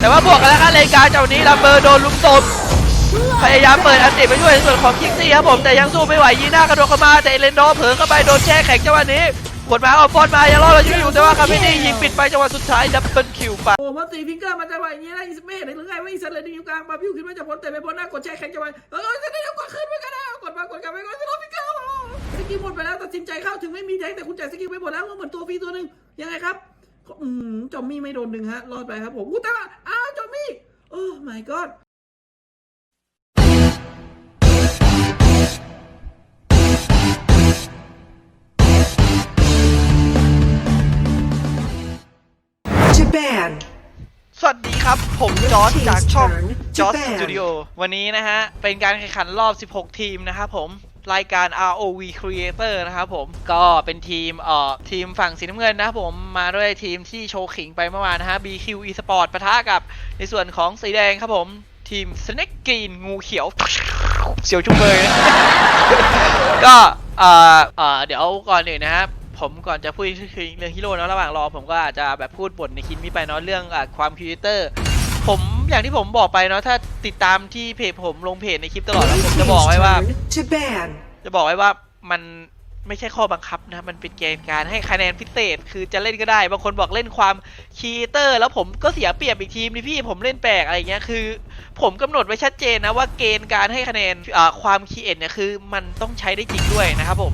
แต่ว่าบวกกันแล้วครับเลนกลางเจ้านี้ลัมเบอร์โดนลุมตบพยายามเปิดอันติไปช่วยในส่วนของคิกซี่ครับผมแต่ยังสู้ไม่ไหวยีน่ากระโดดเข้ามาแต่เอเลนโดเผลอเข้าไปโดนแช่แข็งจังหวะนี้กดมาเอาฟอนมายังรอดเราอยู่แต่ว่าคาเฟนี่ยิงปิดไปจังหวะสุดท้ายดับเบิลคิวไปโอ้พอตีฟิงเกอร์มันจะว่าอย่างนี้นะอีสเม่หรือไงว่าอีสันเลยนิ้วกลางมาพิ้วขึ้นมาจากพ้นแต่ไม่พ้นหน้ากดแช่แข็งจะไปเออจะได้กดขึ้นไปก็ได้กดมากดกลับไปกดจะรอฟิงเกอร์สกิลหมดไปแล้วตัดสินใจเข้าถึงไม่มีแทงแต่คุณจ่ายสกิลไปหมดแล้วเหมือนตัวฟรีตัวหนึ่งยังไงครับ อืมจอมมี่ไม่โดนหนึ่งฮะ รอดไปครับผมอู้แต่ว่าอ้าวจอมมี่ โอ้ my god Japan. สวัสดีครับ ผมจอร์จจากช่อง Turn จอร์จ Japan สตูดิโอวันนี้นะฮะ เป็นการแข่งขันรอบ 16 ทีมนะครับผม รายการ ROV Creator นะครับผมก็เป็นทีมเอ่อทีมฝั่งสีน้ำเงินนะครับผมมาด้วยทีมที่โชว์ขิงไปเมื่อวานนะฮะ BQ Esport ปะทะกับในส่วนของสีแดงครับผมทีม Snake Green งูเขียวเสียวจุงเบยก็เอ่อเอ่อเดี๋ยวก่อนอื่นนะครับผมก่อนจะพูดเรื่องฮีโร่เนอะระหว่างรอผมก็อาจจะแบบพูดบทในคลิปนี้ไปเนาะเรื่องอความครีเอเตอร์ผมอย่างที่ผมบอกไปเนาะถ้าติดตามที่เพจผมลงเพจในคลิปตลอดแล้วผมจะบอกไว้ว่า จะบอกไว้ว่ามันไม่ใช่ข้อบังคับนะ มันเป็นเกณฑ์การให้คะแนนพิเศษ คือจะเล่นก็ได้ บางคนบอกเล่นความคีเตอร์ แล้วผมก็เสียเปรียบอีกทีมนี่พี่ผมเล่นแปลกอะไรเงี้ย คือ ผมกำหนดไว้ชัดเจนนะว่าเกณฑ์การให้คะแนนอ่าความคีเอทเนี่ยคือมันต้องใช้ได้จริงด้วยนะครับผม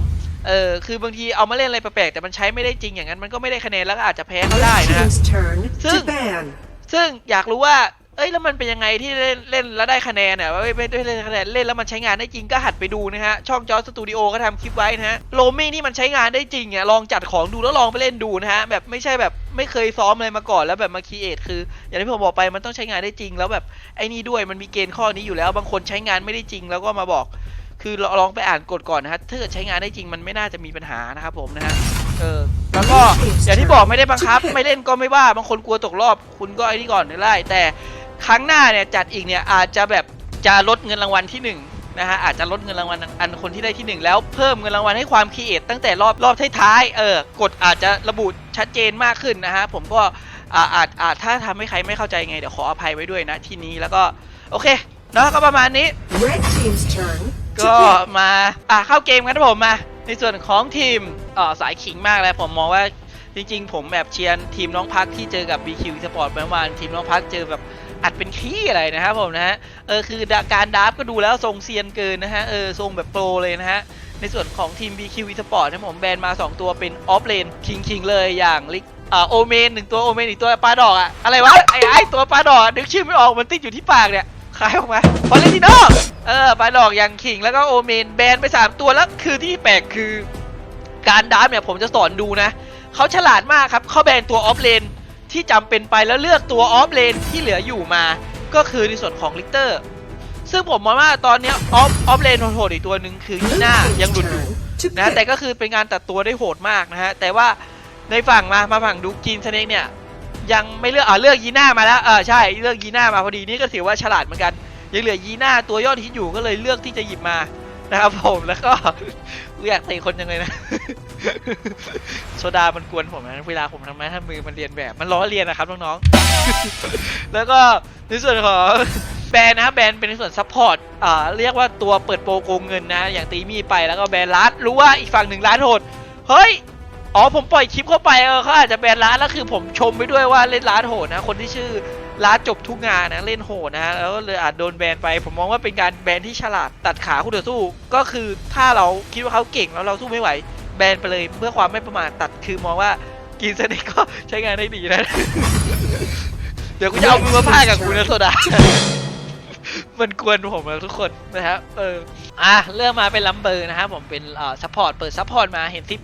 เออ คือบางทีเอามาเล่นอะไรแปลกๆแต่มันใช้ไม่ได้จริงอย่างนั้นมันก็ไม่ได้คะแนนแล้วก็อาจจะแพ้เขาได้ Red นะฮะ team's turn to ซึ่ง- ban. ซึ่งอยากรู้ว่า เอ้ยแล้วมันเป็นยังไงที่เล่นเล่นแล้วได้คะแนนเนี่ยไม่ไม่ได้เล่นคะแนนเล่นแล้วมันใช้งานได้จริงก็หัดไปดูนะฮะช่องจอสตูดิโอก็ทำคลิปไว้นะฮะโลมี่นี่มันใช้งานได้จริงอะลองจัดของดูแล้วลองไปเล่นดูนะฮะแบบไม่ใช่แบบไม่เคยซ้อมอะไรมาก่อนแล้วแบบมาคีเอทคือ อย่างที่ผมบอกไปมันต้องใช้งานได้จริง แล้วแบบไอ้นี่ด้วยมันมีเกณฑ์ข้อนี้อยู่แล้ว บางคนใช้งานไม่ได้จริง แล้วก็มาบอกคือลองไปอ่านกฎก่อนนะฮะถ้าเกิดใช้งานได้จริงมันไม่น่าจะมีปัญหานะครับผมนะฮะเออแล้วก็อย่างที่บอกไม่ได้บังคับ ไม่เล่นก็ไม่ว่าบางคนกลัวตกรอบ คุณก็ไอ้นี่ก่อนได้แต่ ครั้งหน้าเนี่ยจัดอีกเนี่ยอาจจะแบบจะลดเงินรางวัลที่หนึ่งนะฮะอาจจะลดเงินรางวัลอันคนที่ได้ที่หนึ่งแล้วเพิ่มเงินรางวัลให้ความคิดเอทตั้งแต่รอบรอบท้ายๆเออกฎอาจจะระบุชัดเจนมากขึ้นนะฮะผมก็อ่าอาจอาจถ้าทำให้ใครไม่เข้าใจไงเดี๋ยวขออภัยไว้ด้วยนะที่นี้แล้วก็โอเคเนาะก็ประมาณนี้ Red team's turn to ก็ ban. มาอะเข้าเกมกันครับผมมา ในส่วนของทีมเอ่อสายขิงมากเลยผมมองว่าจริงๆ ผมแบบเชียร์ทีมน้องพักที่เจอกับ BQ Sport เมื่อวานทีมน้องพักเจอแบบ อัดเป็นขี้อะไรนะครับผมนะฮะเออคือการดราฟก็ดูแล้วทรงเซียนเกินนะฮะเออทรงแบบโปรเลยนะฮะในส่วนของทีม BQ Sport นะผมแบนมา 2 ตัวเป็นออฟเลนคิงคิงเลยอย่างลิกอ่าโอเมนหนึ่งตัวโอเมนอีกตัวปลาดอกอะอะไรวะไอ้ไอ้ตัวปลาดอกนึกชื่อไม่ออกมันติดอยู่ที่ปากเนี่ยคายออกมาพอเลนติโนเออปลาดอกอย่างขิงแล้วก็โอเมนแบนไป 3 ตัวแล้วคือที่แปลกคือการดาร์ฟเนี่ยผมจะสอนดูนะเขาฉลาดมากครับเขาแบนตัวออฟเลน ที่จำเป็นไปแล้วเลือกตัวออฟเลนที่เหลืออยู่มา ก็คือในส่วนของลิกเตอร์ ซึ่งผมมองว่าตอนเนี้ยออฟออฟเลนโหดๆอีกตัวหนึ่งคือยี Blue น่า team's ยังหลุดอยู่ turn to นะแต่ pick. ก็คือเป็นการตัดตัวได้โหดมากนะฮะ แต่ว่าในฝั่งมามาฝั่งดูกินสเน็กเนี่ยยังไม่เลือกอ่าเลือกยีน่ามาแล้วเออใช่เลือกยีน่ามาพอดีนี่ก็ถือว่าฉลาดเหมือนกัน ยังเหลือยีน่าตัวยอดฮิตอยู่ก็เลยเลือกที่จะหยิบมานะครับผมแล้วก็ กูอยากเตะคนยังเลยนะ โซดามันกวนผมนะเวลาผมทำไมถ้ามือมันเรียนแบบ มันล้อเลียนนะครับน้องๆ แล้วก็ในส่วนของแบรนด์นะแบรนด์เป็นในส่วนซัพพอร์ตอ่าเรียกว่าตัวเปิดโปรโกงเงินนะ อย่างตีมีไปแล้วก็แบรนด์ร้านรู้ว่าอีกฝั่งหนึ่งร้านโหด เฮ้ย อ๋อผมปล่อยคลิปเข้าไปเออเขาอาจจะแบนร้านแล้วคือผมชมไปด้วยว่าเล่นร้านโหดนะ คนที่ชื่อ ร้าจบทุกงานนะเล่นโหดนะแล้วก็เลยอาจโดนแบนไป ผมมองว่าเป็นการแบนที่ฉลาดตัดขาคู่ต่อสู้ ก็คือถ้าเราคิดว่าเขาเก่งแล้วเราสู้ไม่ไหว แบนไปเลยเพื่อความไม่ประมาทตัดคือมองว่ากินสน็กก็ใช้งานได้ดีนะ เดี๋ยวกูจะเอามือมาพากับกูนะโซดามันกวนผมแล้วทุกคนนะครับเอออะเริ่อมมาเป็นลัมเบอร์นะครับผมเป็นเอ่อซัพพอร์ตเปิดซัพพอร์ตมาเห็นซิป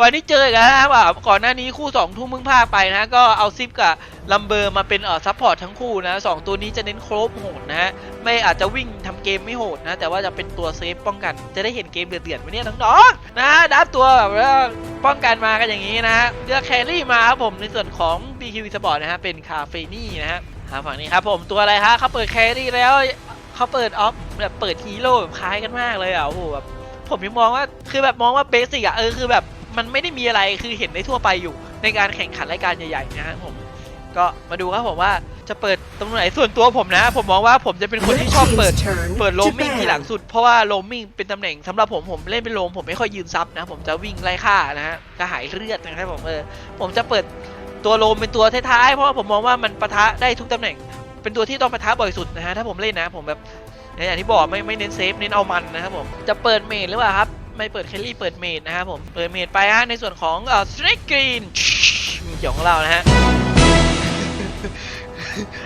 วันนี้เจอกันนะครับว่าก่อนหน้านี้คู่2ทุ่มมึงพาไปนะก็เอาซิปกับลัมเบอร์มาเป็นเอ่อซัพพอร์ตทั้งคู่นะสองตัวนี้จะเน้นโครบโหดนะฮะไม่อาจจะวิ่งทำเกมไม่โหดนะ แต่ว่าจะเป็นตัวเซฟป้องกัน จะได้เห็นเกมเดือดๆวันนี้น้องๆนะดับตัวแบบว่าป้องกันมากันอย่างนี้นะฮะเลือกแครี่มาครับผมในส่วนของ BQ Sport นะฮะเป็นคาเฟนี่นะฮะฝั่งนี้ครับผมตัวอะไรฮะเขาเปิดแครี่แล้วเขาเปิดออฟแบบเปิดฮีโร่แบบคล้ายกันมากเลยอะโอ้โหแบบผมยังมองว่าคือแบบมองว่าเบสิกอะเออคือแบบ มันไม่ได้มีอะไรคือเห็นได้ทั่วไปอยู่ ในการแข่งขันรายการใหญ่ๆนะฮะผมก็มาดูครับผมว่าจะเปิดตรงไหนส่วนตัวผมนะ ผมมองว่าผมจะเป็นคน Red ที่ชอบเปิด team's turn เปิดโรม to มิ่ง ban ทีหลังสุด เพราะว่าโรมมิ่งเป็นตำแหน่งสำหรับผมผมเล่นเป็นโรมผมไม่ค่อยยืนซับนะ ผมจะวิ่งไล่ฆ่านะฮะกระหายเลือดนะครับผมเออผมจะเปิดตัวโรมเป็นตัวท้ายๆเพราะว่าผมมองว่ามันปะทะได้ทุกตำแหน่ง เป็นตัวที่ต้องปะทะบ่อยสุดนะฮะถ้าผมเล่นนะ ผมแบบอย่างที่บอกไม่ไม่เน้นเซฟเน้นเอามันนะครับผมจะเปิดเมดหรือเปล่าครับ ไม่เปิดแคลรี่เปิดเมดนะครับผม เปิดเมดไปฮะในส่วนของเอ่อสเนกกรีนมีเขียวของเรานะฮะ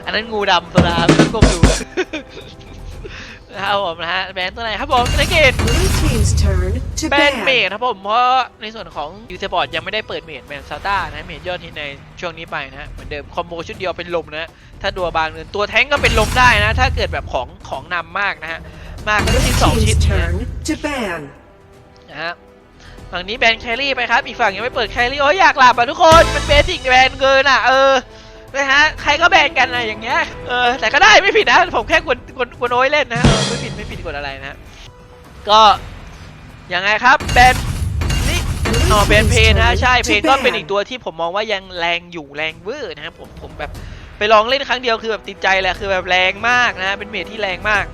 อันนั้นงูดำโซดาไม่ต้องก้มดูนะครับผมนะฮะแบนตัวไหนครับผมสเนกกรีน Blue team's turn to แบนเม ban. ดครับผมเพราะในส่วนของยูเซปอร์ตยังไม่ได้เปิดเมดแมนซาต้านะเมดยอดฮิตในช่วงนี้ไปนะฮะเหมือนเดิมคอมโบชุดเดียวเป็นลมนะฮะถ้าตัวบางเนินตัวแท้งก็เป็นลมได้นะ ถ้าเกิดแบบของของนำมากนะฮะมากก็ Red ชิ้นสองชิ้น team's นะฮะ turn to ban. นะฮะฝั่งนี้แบนแครี่ไปครับ อีกฝั่งยังไม่เปิดแครี่โอ้ยอยากหลับอะทุกคนเป็นเบสิกแบนเกินอะเออนะฮะใครก็แบนกันอะอย่างเงี้ยเออแต่ก็ได้ไม่ผิดนะผมแค่กวนกวนกวนโอ้ยเล่นนะเออไม่ผิดไม่ผิดกฎอะไรนะฮะก็ยังไงครับแบนนี่ Blue อ๋อแบน team's เพนนะ turn ใช่เพน to ก็เป็นอีก ban. ตัวที่ผมมองว่ายังแรงอยู่แรงเวอร์นะครับผมผมแบบไปลองเล่นครั้งเดียวคือแบบติดใจแหละคือแบบแรงมากนะเป็นเมทที่แรงมาก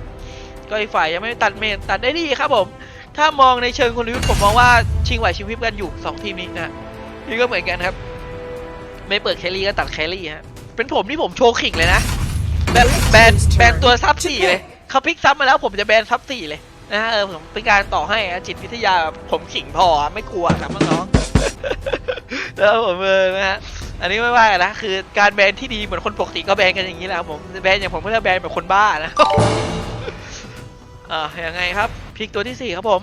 ก็อีกฝ่ายยังไม่ตัดเมทตัดได้ดีครับผม ถ้ามองในเชิงกลยุทธ์ผมมองว่าชิงไหวชิงพริบกันอยู่สองทีมนี้นะนี่ก็เหมือนกันครับ ไม่เปิดแครี่ก็ตัดแครี่ฮะเป็นผมที่ผมโชว์ขิงเลยนะแบบแบนแบนตัวซับสี่เลยเขาพลิกซับมาแล้วผมจะแบนซับสี่เลยนะฮะเออผมเป็นการต่อให้จิตวิทยาผมขิงพอไม่กลัวครับน้องแล้วผมเออนะฮะอันนี้ไม่ว่ากันนะคือการแบนที่ดีเหมือนคนปกติก็แบนกันอย่างนี้แหละผมแบนอย่างผมก็จะแบนแบบคนบ้านะอ่ายังไงครับ พลิกตัวที่ 4 ครับผม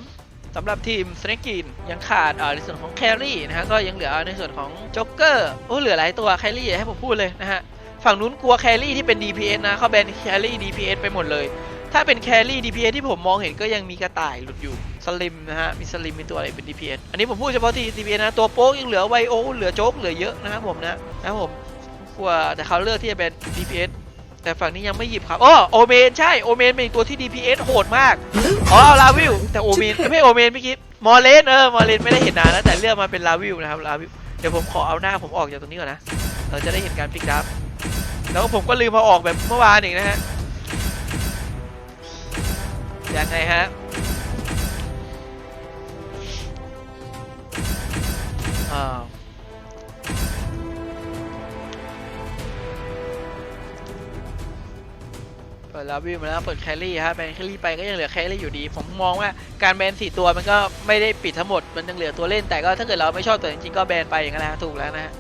สำหรับทีมสเนกินยังขาดในส่วนของแครี่นะฮะก็ยังเหลือในส่วนของจ็อกเกอร์โอ้เหลือหลายตัวแครี่ให้ผมพูดเลยนะฮะฝั่งนู้นกลัวแครี่ที่เป็น DPS นะเขาแบนแครี่ DPS ไปหมดเลย ถ้าเป็นแครี่ DPS ที่ผมมองเห็นก็ยังมีกระต่ายหลุดอยู่สลิมนะฮะมีสลิมมีตัวอะไรเป็น DPS อันนี้ผมพูดเฉพาะที่ DPS นะตัวโป๊กยังเหลือไวโอเหลือโจ๊กเหลือเยอะนะครับผมนะนะผมกลัวแต่เขาเลือกที่จะเป็น DPS แต่ฝั่งนี้ยังไม่หยิบครับอ๋อโอเมนใช่โอเมนเป็นตัวที่ DPS โหดมาก Blue อ๋อลาวิว turn แต่โอเมนไม่โอเมนเมื่อกี้มอร์เลนเออมอร์เลนไม่ได้เห็นนานแล้วแต่เลือกมาเป็นลาวิวนะครับลาวิวเดี๋ยวผมขอเอาหน้าผมออกจากตรงนี้ก่อนนะเราจะได้เห็นการพิกดับแล้วผมก็ลืมมาออกแบบเมื่อวานอีกนะฮะยังไงฮะอ้าว ปิดลาวิวมาแล้วเปิดแคลรี่ฮะแบนแคลรี่ไปก็ยังเหลือแคลรี่อยู่ดี ผมมองว่าการแบนสี่ตัวมันก็ไม่ได้ปิดทั้งหมดมันยังเหลือตัวเล่นแต่ก็ถ้าเกิดเราไม่ชอบตัวจริงๆก็แบนไปอย่างนั้นนะถูกแล้วนะฮะ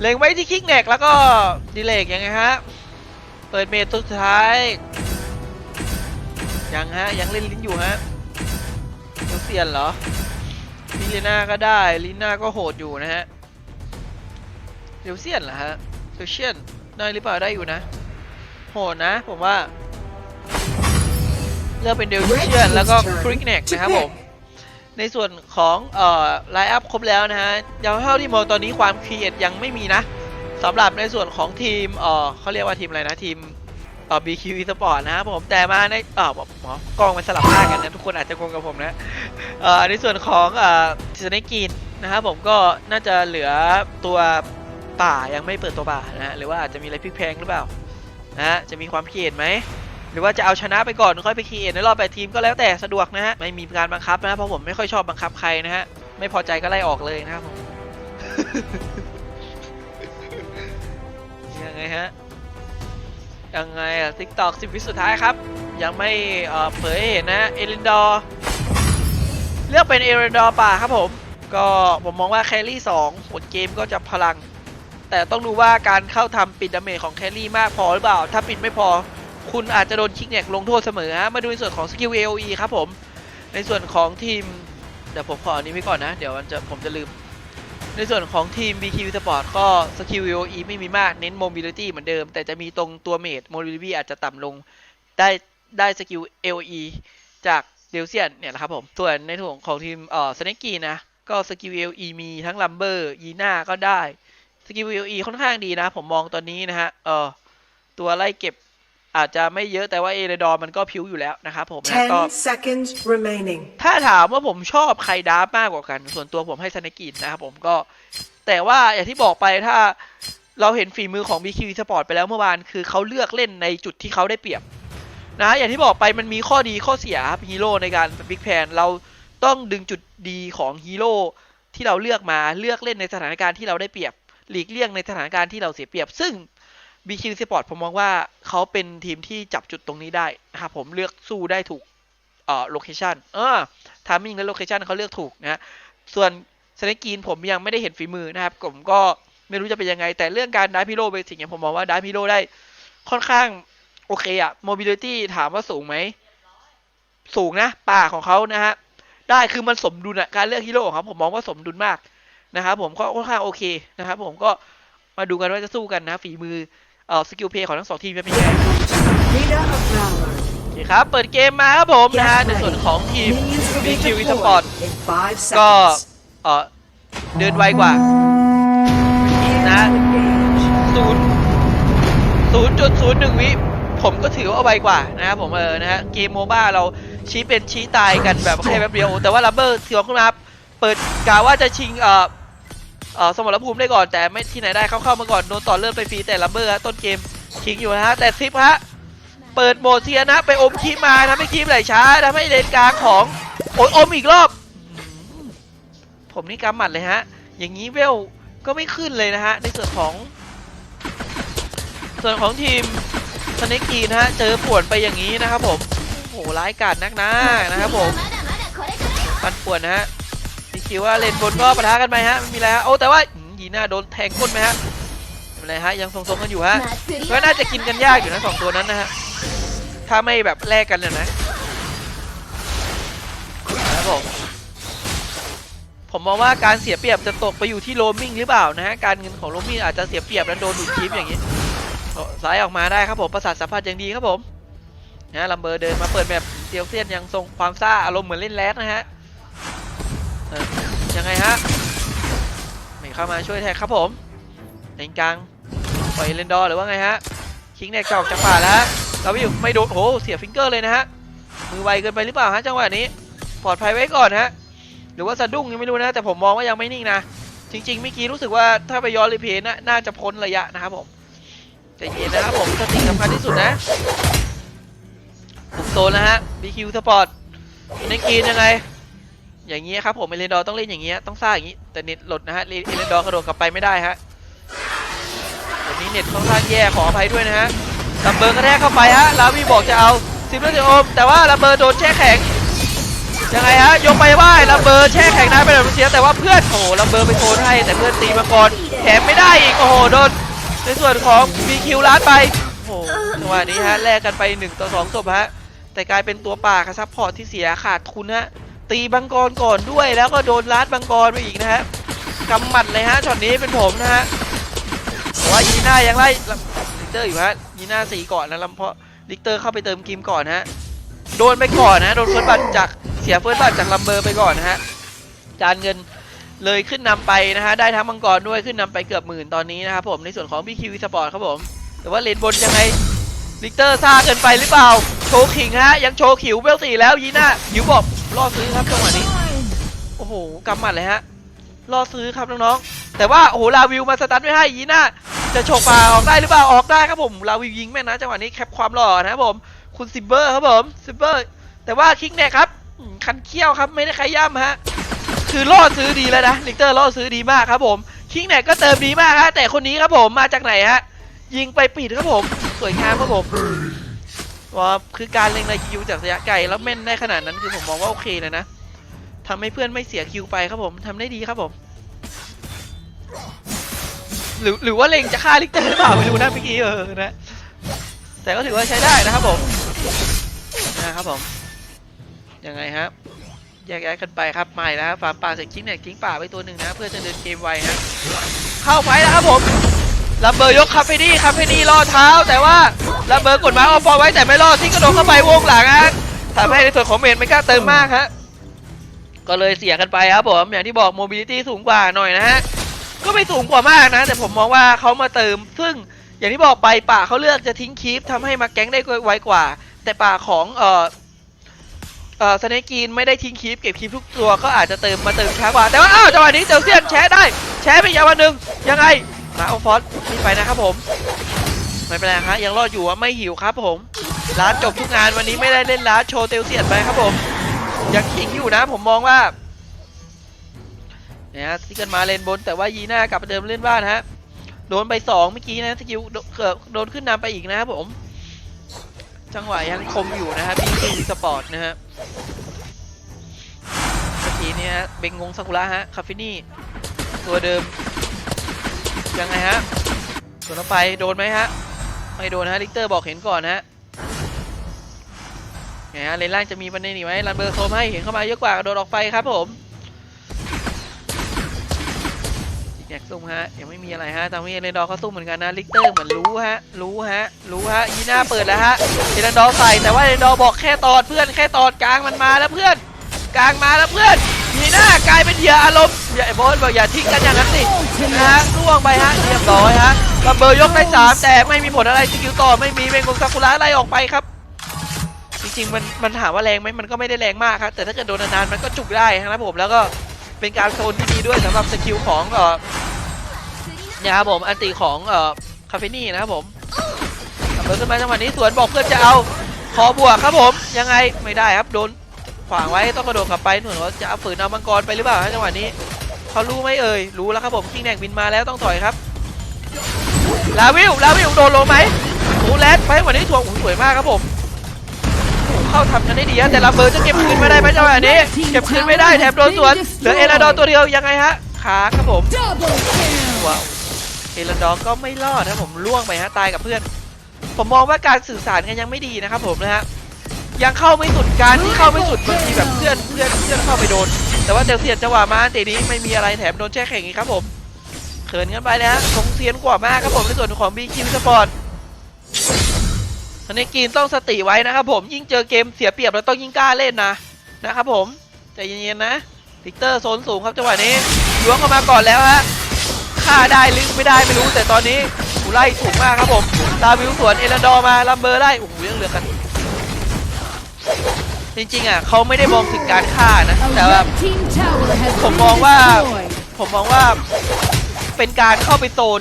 เล็งไว้ที่คิกแนกแล้วก็ดีเลกยังไงฮะเปิดเมทสุดท้ายยังฮะยังเล่นลิ้นอยู่ฮะตัวเซียนเหรอลิเลน่าก็ได้ลิน่าก็โหดอยู่นะฮะเดลเซียนเหรอฮะเดลเซียนได้หรือเปล่าได้อยู่นะ โหดนะ ผมว่า เลือกเป็นเดลเซียนแล้วก็คริกเน็กนะครับผม ในส่วนของเอ่อไลน์อัพครบแล้วนะฮะยังเท่าที่มองตอนนี้ความครีเอทยังไม่มีนะสำหรับในส่วนของทีมเอ่อเขาเรียกว่าทีมอะไรนะทีมเอ่อ BQ Esport นะครับผมแต่มาในเอ่อบอกหมอกองมันสลับหน้ากันนะ ทุกคนอาจจะงงกับผมนะเอ่อในส่วนของเอ่อสเนกินนะครับผมก็น่าจะเหลือตัวป่ายังไม่เปิดตัวป่านะฮะหรือว่าอาจจะมีอะไรพลิกแพงหรือเปล่า นะฮะจะมีความครีเอทไหมหรือว่าจะเอาชนะไปก่อนค่อยไปคีเอทในรอบแปดทีมก็แล้วแต่สะดวกนะฮะไม่มีการบังคับนะเพราะผมไม่ค่อยชอบบังคับใครนะฮะไม่พอใจก็ไล่ออกเลยนะครับผมยังไงฮะยังไงอะทิกตอกสิบวิสุดท้ายครับ ยังไม่เอ่อเผยให้เห็นนะ เอลินดอร์เลือกเป็นเอลินดอร์ป่าครับผม ก็ผมมองว่าแครี่สองหมดเกมก็จะพลัง แต่ต้องดูว่าการเข้าทำปิดดาเมจของแครี่มากพอหรือเปล่า ถ้าปิดไม่พอ คุณอาจจะโดนคิกแนกลงโทษเสมอฮะมาดูในส่วนของสกิล AOE ครับผม ในส่วนของทีม เดี๋ยวผมขออันนี้ไว้ก่อนนะ เดี๋ยวมันจะผมจะลืม ในส่วนของทีม BQ Sport ก็สกิล AOE ไม่มีมาก เน้น mobility เหมือนเดิม แต่จะมีตรงตัวเมด mobility อาจจะต่ำลง ได้ได้สกิล AOE จากเดลเซียนเนี่ยนะครับผม ส่วนในส่วนของทีมเอ่อสเนกกีนะ ก็สกิล AOE มีทั้งลัมเบอร์ยีน่าก็ได้ สกิล AOE ค่อนข้างดีนะ ผมมองตอนนี้นะฮะ เออตัวไล่เก็บอาจจะไม่เยอะแต่ว่าเอเรดอร์มันก็พิ้วอยู่แล้วนะครับผมนะก็10 seconds remaining. ถ้าถามว่าผมชอบใครดาร์ฟมากกว่ากัน ส่วนตัวผมให้สเนกินนะครับผมก็ แต่ว่าอย่างที่บอกไปถ้าเราเห็นฝีมือของ BQ Sport ไปแล้วเมื่อวานคือเขาเลือกเล่นในจุดที่เขาได้เปรียบนะอย่างที่บอกไปมันมีข้อดีข้อเสียครับฮีโร่ในการบิ๊กแพนเราต้องดึงจุดดีของฮีโร่ที่เราเลือกมาเลือกเล่นในสถานการณ์ที่เราได้เปรียบ หลีกเลี่ยงในสถานการณ์ที่เราเสียเปรียบ ซึ่ง BQ Sport ผมมองว่าเขาเป็นทีมที่จับจุดตรงนี้ได้นะครับผมเลือกสู้ได้ถูกเอ่อโลเคชันเออทามมิ่งและโลเคชันเขาเลือกถูกนะส่วนสเนกีนผมยังไม่ได้เห็นฝีมือนะครับ ผมก็ไม่รู้จะเป็นยังไง แต่เรื่องการดาพิโลเบสิกเนี่ยผมมองว่าดาพิโลได้ค่อนข้างโอเคอะโมบิลิตี้ถามว่าสูงไหม สูงนะ ป่าของเขานะฮะ ได้คือมันสมดุลอะการเลือกฮีโร่ของเขาผมมองว่าสมดุลมาก นะครับผมก็ค่อนข้างโอเคนะครับผมก็มาดูกันว่าจะสู้กันนะฝีมือเอ่อสกิลเพย์ของทั้งสองทีมจะเป็นยังไง Arena of Valor. โอเคครับ เปิดเกมมาครับผมนะฮะในส่วนของทีม Minions will be BQ deployed Esport in five ก็ seconds. เอ่อเดินไวกว่านะศูนย์ศูนย์จุดศูนย์หนึ่งวิผมก็ถือว่าไวกว่านะครับผมเออนะฮะเกมโมบ้าเราชี้เป็นชี้ตายกันแบบแค่แป๊บเดียวแต่ว่าลัมเบอร์เถื่อนขึ้นมาครับเปิดกาว่าจะชิงเอ่อเอ่อ สมรภูมิได้ก่อนแต่ไม่ที่ไหนได้เข้าเข้ามาก่อนโดนต่อเลื่อนไปฟรีแต่ลัมเบอร์ฮะต้นเกมชิงอยู่นะฮะแต่ซิปฮะเปิดโหมดเซียนะ ไปอมคีบมาทำให้คีบไหลช้าทำให้เลนกลางของโอยอมอีกรอบ ผมนี่กำหมัดเลยฮะ อย่างนี้เวลก็ไม่ขึ้นเลยนะฮะในส่วนของ ส่วนของทีมสเนกกีนะฮะเจอป่วนไปอย่างนี้นะครับผมโอ้โหร้ายกาจนักหนานะครับผมปันป่วนนะฮะ มีคิดว่าเลนบนก็ปะทะกันไปฮะไม่มีอะไรฮะโอ้แต่ว่าหืมยีน่าโดนแทงก้นไหมฮะไม่เป็นไรฮะยังทรงๆกันอยู่ฮะก็น่าจะกินกันยากอยู่นะสองตัวนั้นนะฮะถ้าไม่แบบแลกกันเนี่ยนะนะครับผมผมมองว่าการเสียเปรียบจะตกไปอยู่ที่โรมมิ่งหรือเปล่านะฮะการเงินของโรมมิ่งอาจจะเสียเปรียบแล้วโดนดูดคลิปอย่างนี้สายออกมาได้ครับผมประสาทสัมผัสอย่างดีครับผมนะลัมเบอร์เดินมาเปิดแบบเซียวเซียนยังทรงความซ่าอารมณ์เหมือนเล่นแรดนะฮะ ยังไงฮะไม่เข้ามาช่วยแท็กครับผมเลนกลางปล่อยเลนดอร์หรือว่าไงฮะคิงเนี่ยจะออกจากป่าแล้วเราไม่อยู่ไม่โดนโอ้โหเสียฟิงเกอร์เลยนะฮะมือไวเกินไปหรือเปล่าฮะจังหวะนี้ปลอดภัยไว้ก่อนฮะหรือว่าสะดุ้งยังไม่รู้นะ แต่ผมมองว่ายังไม่นิ่งนะ จริงๆเมื่อกี้รู้สึกว่าถ้าไปย้อนรีเพย์น่าน่าจะพ้นระยะนะครับผมใจเย็นนะครับผมสติสำคัญที่สุดนะบุกโซนนะฮะ BQ Sport ในกีนยังไง อย่างนี้ครับผมเอเลนดอร์ต้องเล่นอย่างเงี้ยต้องซ่างอย่างนี้แต่เน็ตหลดนะฮะเอเลนดอร์กระโดดกลับไปไม่ได้ฮะวันนี้เน็ตค่อนข้างแย่ขออภัยด้วยนะฮะลัมเบอร์กระแทกเข้าไปฮะลาวีบอกจะเอาซิมเลอร์โอมแต่ว่าลัมเบอร์โดนแช่แข็งยังไงฮะยกไปไหว้ลัมเบอร์แช่แข็งได้ไปแบบเสียแต่ว่าเพื่อนโอ้โหลัมเบอร์ไปโซนให้แต่เพื่อนตีมาก่อนแถมไม่ได้อีกโอ้โหโดนในส่วนของ BQ ล้านไปโอ้โหจังหวะนี้ฮะแลกกันไป1ต่อ2ศพฮะแต่กลายเป็นตัวป่าครับซัพพอร์ตที่เสียขาดทุนฮะ ตีบังกรก่อนด้วยแล้วก็โดนลัดบังกรไปอีกนะฮะกำหมัดเลยฮะช็อตนี้เป็นผมนะฮะว่ายีน่ายังไล่ลิกเตอร์อยู่ฮะยีน่าสีก่อนนะลำเพราะลิกเตอร์เข้าไปเติมกิมก่อนฮะโดนไปก่อนนะโดนเฟิร์สบัตจากเสียเฟิร์สบัตจากลัมเบอร์ไปก่อนนะฮะจานเงินเลยขึ้นนำไปนะฮะได้ทั้งมังกรด้วยขึ้นนำไปเกือบหมื่นตอนนี้นะครับผมในส่วนของ BQ Sport ครับผมแต่ว่าเลนบนยังไงลิกเตอร์ซ่าเกินไปหรือเปล่าโชว์ขิงฮะยังโชว์ขิวเวลสี่แล้วยีน่าหิวบอก รอซื้อครับจังหวะนี้โอ้โหกำหมัดเลยฮะรอซื้อครับน้องๆแต่ว่าโอ้โหลาวิวมาสตันไว้ให้ยีน่าจะโฉกป่าออกได้หรือเปล่าออกได้ครับผมลาวิวยิงแม่นะจังหวะนี้แคปความหล่อนะครับผมคุณซิมเบอร์ครับผมซิมเบอร์แต่ว่าคิกเนี่ยครับคันเขี้ยวครับไม่ได้ใครย่ำฮะคือล่อซื้อดีแล้วนะลิกเตอร์ล่อซื้อดีมากครับผมคิกเนี่ยก็เติมดีมากฮะแต่คนนี้ครับผมมาจากไหนฮะยิงไปปิดครับผมสวยงามครับผม ว่าคือการเล็งในคิวจากระยะไกลแล้วแม่นได้ขนาดนั้นคือผมมองว่าโอเคเลยนะทำให้เพื่อนไม่เสียคิวไปครับผมทำได้ดีครับผม หรือหรือว่าเล็งจะฆ่าลิกเตอร์หรือเปล่าไม่รู้นะเมื่อกี้เออนะ แต่ก็ถือว่าใช้ได้นะครับผมนะครับผมยังไงครับแยกย้ายกันไปครับใหม่แล้วครับฟาร์มป่าเสร็จทิ้งเนี่ยทิ้งป่าไปตัวหนึ่งนะ เพื่อจะเดินเกมไวฮะเข้าไปแล้วครับผม ลัมเบอร์ยกคาเฟนี่คาเฟนี่ล่อเท้า แต่ว่าลัมเบอร์กดมาเอาฟอร์ไว้แต่ไม่รอที่กระโดดเข้าไปวงหลังฮะทำให้ในส่วนของเมนไม่กล้าเติมมากฮะก็เลยเสียกันไปครับผมอย่างที่บอกโมบิลิตี้สูงกว่าหน่อยนะฮะก็ไม่สูงกว่ามากนะ แต่ผมมองว่าเขามาเติม ซึ่งอย่างที่บอกไปป่าเขาเลือกจะทิ้งคีฟทำให้มาแก๊งได้ไวกว่า แต่ป่าของเอ่อเอ่อสเนกีนไม่ได้ทิ้งคลิปเก็บคลิปทุกตัวก็อาจจะเติมมาเติมช้ากว่า แต่ว่าอ้าวจังหวะนี้เจลเซียนแชะได้ แชะไปอีกวันหนึ่งยังไง มาเอาฟอสรีบไปนะครับผม ไม่เป็นไรฮะยังรอดอยู่ไม่หิวครับผม ร้านจบทุกงานวันนี้ไม่ได้เล่นร้านโชว์เตลเซียนไปครับผม ยังขิงอยู่นะผมมองว่าเนี่ยฮะที่กันมาเลนบน แต่ว่ายีน่ากลับมาเดิมเล่นบ้านฮะโดนไปสองเมื่อกี้นะสกิลเกือบโดนขึ้นนำไปอีกนะครับผม จังหวะยังคมอยู่นะฮะบีซีสปอร์ตนะฮะเมื่อกี้เนี่ยฮะเบงงงซากุระฮะคาฟินี่ตัวเดิม ยังไงฮะโดนเข้าไปโดนไหมฮะ ไม่โดนฮะลิกเตอร์บอกเห็นก่อนฮะไงฮะเลนล่างจะมีประเด็นอีกไหมลันเบอร์โซมให้เห็นเข้ามาเยอะกว่าโดนออกไปครับผมแยกซุ่มฮะยังไม่มีอะไรฮะตามที่เรนดอเขาซุ่มเหมือนกันนะลิกเตอร์เหมือนรู้ฮะรู้ฮะรู้ฮะยีน่าเปิดแล้วฮะเรนดอใส่แต่ว่าเรนดอบอกแค่ตอดเพื่อนแค่ตอดกลางมันมาแล้วเพื่อน กลางมาแล้วเพื่อนยีน่ากลายเป็นเหยื่ออารมณ์ อย่าไอ้บอสบอกอย่าทิ้งกันอย่างนั้นสินะฮะล่วงไปฮะเรียบร้อยฮะลัมเบอร์ยกได้สามแต่ไม่มีผลอะไรสกิลต่อไม่มีเบงกงซากุระไล่ออกไปครับ จริงๆมันมันถามว่าแรงไหมมันก็ไม่ได้แรงมากครับแต่ถ้าเกิดโดนนานๆมันก็จุกได้นะครับผมแล้วก็เป็นการโซนที่ดีด้วยสำหรับสกิลของเอ่อเนี่ยครับผมอันติของเอ่อคาเฟนี่นะครับผมลัมเบอร์ขึ้นมาจังหวะนี้สวนบอกเพื่อนจะเอาขอบวกครับผมยังไงไม่ได้ครับโดนขวางไว้ต้องกระโดดกลับไปหน่วยว่าจะเอาฝืนเอามังกรไปหรือเปล่าจังหวะนี้ เขารู้ไหมเอ่ย รู้แล้วครับผมคิงแนกบินมาแล้วต้องถอยครับ ลาวิวลาวิวโดนลงไหมโอ้แรดไปวันนี้ถ่วงสวยมากครับผมเข้าทำกันได้ดีฮะแต่ลาเบอร์จะเก็บคืนไม่ได้ไหมจังหวะนี้ เก็บคืนไม่ได้แถมโดนสวนเหลือเอราดอตัวเดียวยังไงฮะขาครับผมว้าวเอราดอก็ไม่รอดนะผมล่วงไปฮะตายกับเพื่อน ผมมองว่าการสื่อสารกันยังไม่ดีนะครับผมนะฮะ ยังเข้าไม่สุดการที่เข้าไม่สุดบางทีแบบเพื่อนเพื่อนเพื่อนเข้าไปโดน แต่ว่าเดลเซียนจังหวะมาเตนี้ไม่มีอะไรแถมโดนแช่แข็งอีกครับผมเขินกันไปนะฮะทงเซียนกว่ามากครับผมในส่วนของ BQ Sport อันนี้กรีนต้องสติไว้นะครับผมยิ่งเจอเกมเสียเปรียบแล้วต้องยิ่งกล้าเล่นนะนะครับผมใจเย็นๆนะลิกเตอร์โซนสูงครับจังหวะนี้ล้วงเข้ามาก่อนแล้วฮะฆ่าได้หรือไม่ได้ไม่รู้แต่ตอนนี้หูไล่ถูกมากครับผมตาวิวสวนเอรันดอร์มาลัมเบอร์ได้โอ้โหยังเหลือกัน จริงๆอะเขาไม่ได้มองถึงการฆ่านะ A แต่ว่า red team tower has ผม been มองว่า destroyed. ผมมองว่าเป็นการเข้าไปโซน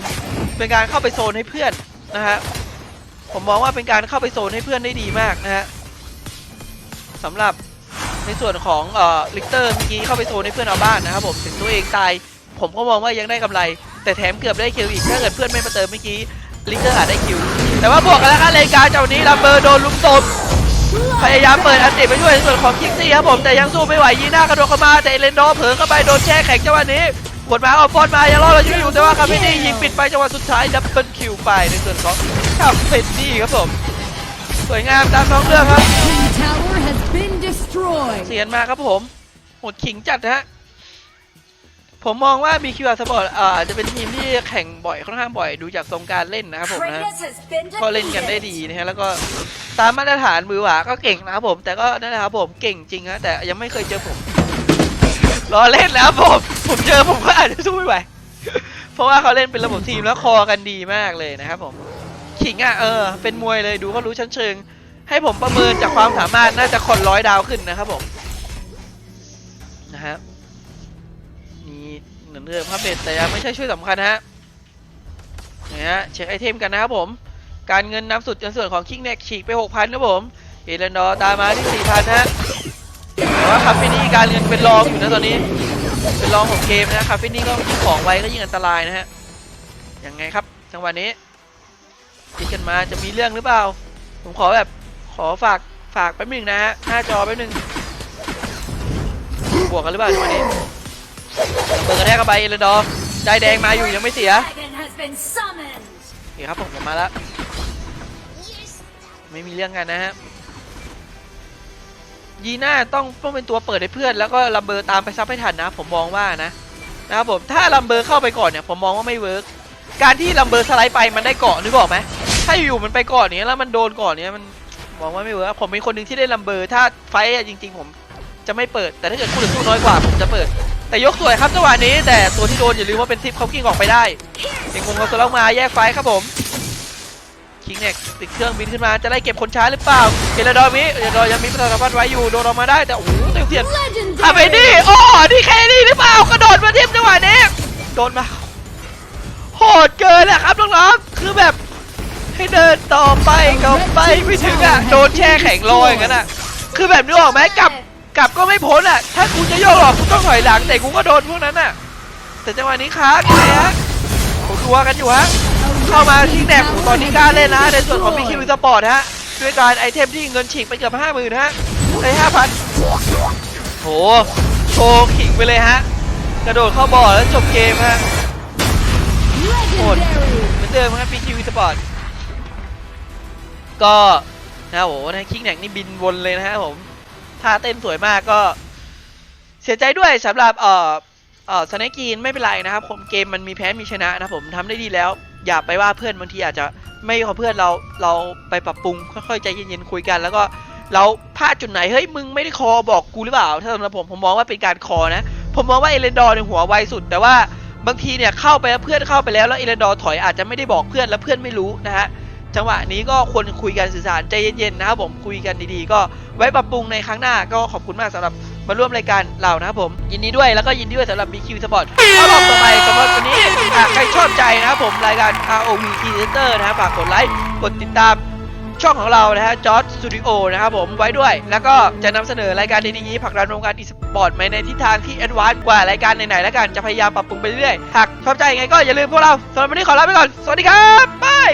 เป็นการเข้าไปโซนให้เพื่อนนะฮะผมมองว่าเป็นการเข้าไปโซนให้เพื่อนได้ดีมากนะฮะสำหรับในส่วนของเอ่อลิกเตอร์เมื่อกี้เข้าไปโซนให้เพื่อนเอาบ้านนะครับผมถึงตัวเองตาย ผมก็มองว่ายังได้กำไร แต่แถมเกือบได้คิวอีกถ้าเกิดเพื่อนไม่มาเติมเมื่อกี้ลิกเตอร์อาจได้คิว แต่ว่าบวกกันแล้วครับรายการเจ้านี้ลัมเบอร์โดนลุมตบ พยายามเปิดอันติไปช่วยในส่วนของคิกซี่ครับผมแต่ยังสู้ไม่ไหวยีน่ากระโดดเข้ามาแต่เอเลนดอร์เผลอเข้าไปโดนแช่แข็งจังหวะนี้กดมาเอาฟอนมายังรอดเราอยู่แต่ว่าคาเฟนี่ยิงปิดไปจังหวะสุดท้ายดับเบิลคิวไปในส่วนของคาเฟนี่ครับผมสวยงามตามท้องเรื่องครับ Team tower has been destroyed. เสียนมาครับผมโหดขิงจัดนะฮะ ผมมองว่า BQR Sport เอ่ออาจจะเป็นทีมที่แข่งบ่อยค่อนข้างบ่อยดูจากทรงการเล่นนะครับผมนะ Kratos has been ก็เล่นกันได้ defeated. ดีนะฮะแล้วก็ตามมาตรฐานมือหวาก็เก่งนะครับผมแต่ก็นั่นแหละครับผมเก่งจริงฮะแต่ยังไม่เคยเจอผมรอเล่นแล้วผม ผมเจอผมก็อาจจะสู้ไม่ไหวเพราะว่าเขาเล่นเป็นระบบทีมแล้วคอกันดีมากเลยนะครับผมขิงอะเออเป็นมวยเลยดูเขารู้ชั้นเชิง ให้ผมประเมินจากความสามารถน่าจะคนร้อยดาวขึ้นนะครับผมนะฮะนี่ เหมือนเดิมครับเบสแต่ยังไม่ใช่ช่วยสำคัญฮะนะฮะเช็คไอเทมกันนะครับผม การเงินนำสุดในส่วนของคิงเน็กฉีกไป 6,000นะผมเอเลนดอร์ตามมาที่ 4,000นฮะแต่ว่าคาเฟนี่การเงินเป็นรองอยู่นะตอนนี้ เป็นรองของเกมนะคาเฟนี่ก็ยิงของไว้ก็ยิ่งอันตรายนะฮะยังไงครับจังหวะนี้ติดกันมาจะมีเรื่องหรือเปล่า ผมขอแบบขอฝากฝากแป๊บหนึงนะฮะหน้าจอแป๊บหนึงบวกกันหรือเปล่าจังหวะนี้ เปิดกระแทกเข้าไปเอเลนดอร์ได้แดงมาอยู่ยังไม่เสีย Dragon has been summoned. โอเคครับผมผมมาแล้ว ไม่มีเรื่องกันนะฮะยีน่าต้องต้องเป็นตัวเปิดให้เพื่อน แล้วก็ลัมเบอร์ตามไปซับให้ทันนะ ผมมองว่านะนะครับผมถ้าลัมเบอร์เข้าไปก่อนเนี่ยผมมองว่าไม่เวิร์กการที่ลัมเบอร์สไลด์ไปมันได้เกาะนึกออกไหมถ้าอยู่ๆมันไปก่อนเนี้ยแล้วมันโดนก่อนเนี้ยมันมองว่าไม่เวิร์กผมเป็นคนหนึ่งที่เล่นลัมเบอร์ ถ้าไฟท์อะจริง ๆ ผมจะไม่เปิดแต่ถ้าเกิดคู่ต่อสู้น้อยกว่าผมจะเปิด แต่ยกสวยครับจังหวะนี้ แต่ตัวที่โดนอย่าลืมว่าเป็นทิปเขากิ้งออกไปได้เป็นคงเขาสลักมาแยกไฟครับผมคิงเน็กติดเครื่องบินขึ้นมาจะไล่เก็บคนช้าหรือเปล่าเอเลดอร์มิเอเลดอยังมีประสบการณ์ไว้อยู่โดนออกมาได้แต่โอ้โหเต็มเสียนอาไปนี่โอ้นี่แค่นี้หรือเปล่ากระโดดมาทิมจังหวะนี้โดนมาโหดเกินอะครับน้องๆคือแบบให้เดินต่อไปก็ไปไม่ถึงอะโดนแช่แข็งลอยอย่างนั้นอะคือแบบนึกออกไหมกลับ กลับก็ไม่พ้นอะถ้ากูจะโยกหรอกกูต้องถอยหลังแต่กูก็โดนพวกนั้นอะแต่จังหวะนี้ค้างไงฮะผมทัวกันอยู่ฮะ เข้ามาที่แหนบตอนนี้กล้าเล่นนะ ในส่วนของมิคิวสปอร์ตฮะ ด้วยการไอเทมที่เงินฉีกไปเกือบห้าหมื่นฮะได้ห้าพันโหโชว์ขิงไปเลยฮะ กระโดดเข้าบ่อแล้วจบเกมฮะ Legendary. เหมือนเดิมครับมิคิวสปอร์ตก็นะโหนะคิงแหนกนี่บินวนเลยนะฮะผม ท่าเต้นสวยมากก็ เสียใจด้วยสำหรับเอ่อเอ่อสแนกีนไม่เป็นไรนะครับผมเกมมันมีแพ้มีชนะนะผมทำได้ดีแล้ว อย่าไปว่าเพื่อนบางทีอาจจะไม่ขอเพื่อนเราเราไปปรับปรุงค่อยๆใจเย็นๆคุยกัน แล้วก็เราพลาดจุดไหนเฮ้ยมึงไม่ได้คอบอกกูหรือเปล่า ถ้าสำหรับผมผมมองว่าเป็นการคอนะ ผมมองว่าเอเลนดอร์ในหัวไวสุด แต่ว่าบางทีเนี่ยเข้าไปแล้วเพื่อนเข้าไปแล้วแล้วเอเลนดอร์ถอยอาจจะไม่ได้บอกเพื่อนแล้วเพื่อนไม่รู้นะฮะ จังหวะนี้ก็ควรคุยกันสื่อสารใจเย็นๆนะครับผมคุยกันดีๆ ก็ไว้ปรับปรุงในครั้งหน้าก็ขอบคุณมากสำหรับมาร่วมรายการเรานะครับผม ยินดีด้วยแล้วก็ยินดีด้วยสำหรับ BQ Sport ก็รอบต่อไปสำหรับวันนี้หากใครชอบใจนะครับผมรายการ ROV Creator นะครับฝากกดไลค์กดติดตามช่องของเรานะฮะจอร์ s สตูดิโอนะครับผมไว้ด้วย แล้วก็จะนำเสนอรายการดีๆนี้ผักดันวงการ e-sport ไปในทิศทางที่แอดวานซ์กว่ารายการไหนๆแล้วกันจะพยายามปรับปรุงไปเรื่อยๆหากชอบใจยังไงก็อย่าลืมพวกเราสำหรับวันนี้ขอลาไปก่อน สวัสดีครับบาย